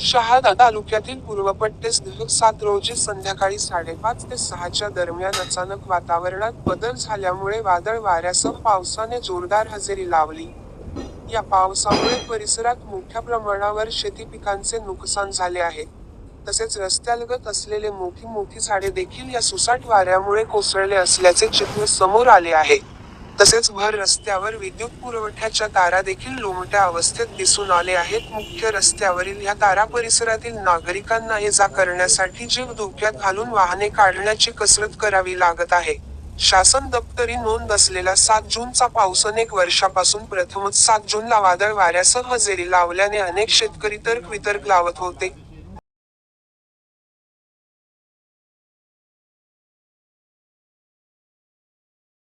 शहादा तालुक्यातील पूर्वपट्टेस सात रोजी संध्याकाळी साडेपाच ते सहाच्या दरम्यान अचानक वातावरणात बदल झाल्यामुळे वादळ वाऱ्यासह पावसाने जोरदार हजेरी लावली. या पावसामुळे परिसरात मोठ्या प्रमाणावर शेती पिकांचे नुकसान झाले आहे. तसेच रस्त्यालगत असलेले मोठी मोठी झाडे देखील या सुसाट वाऱ्यामुळे कोसळले असल्याचे चित्र समोर आले आहे. तसेच भर रस्त्यावर विद्युत पुरवठ्याच्या तारा देखील लोमट्या अवस्थेत दिसून आले आहेत. मुख्य रस्त्यावरील ह्या तारा परिसरातील नागरिकांना ये जा करण्यासाठी जीव धोक्यात घालून वाहने काढण्याची कसरत करावी लागत आहे. शासन दप्तरी नोंद असलेला सात जूनचा पाऊस अनेक वर्षापासून प्रथमच सात जूनला वादळ वाऱ्यासह हजेरी लावल्याने अनेक शेतकरी तर्क वितर्क लावत होते.